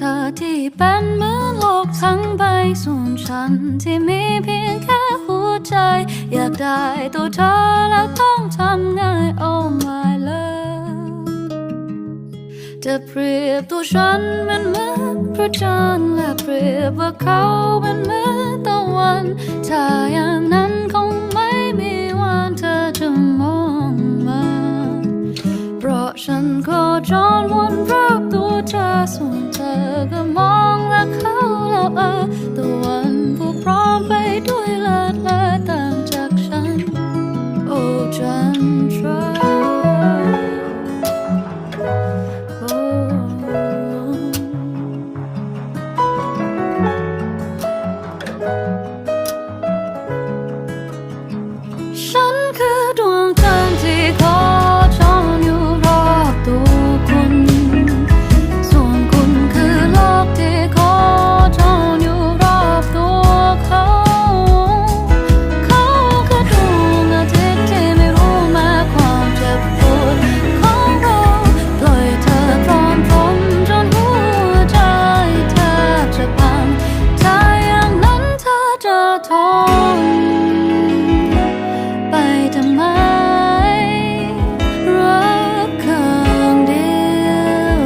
เธอที่เป็นเหมือนโลกทั้งใบส่วนฉันที่มีเพียงแค่หัวใจ อยากได้ตัวเธอแล้วต้องทำไง Oh my love จะเปรียบตัวฉันมันเหมือนพระจันทร์และเปรียบว่าเขาเป็นเหมือนตะวันถ้าอย่างนั้นคงไม่มีวันเธอจะมองมา เพราะฉันโคจรวนรอบตัวเธอส่วน ทน ไปทำไมรักครั้งเดียว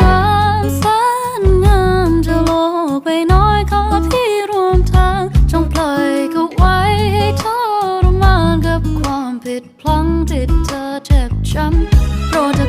งามแสนงามจะโลกไปน้อยขอพี่รวมทางจงปล่อยเขาไว้ให้เธอรมานกับความผิดพลั้งที่เธอเจ็บช้ำโปรด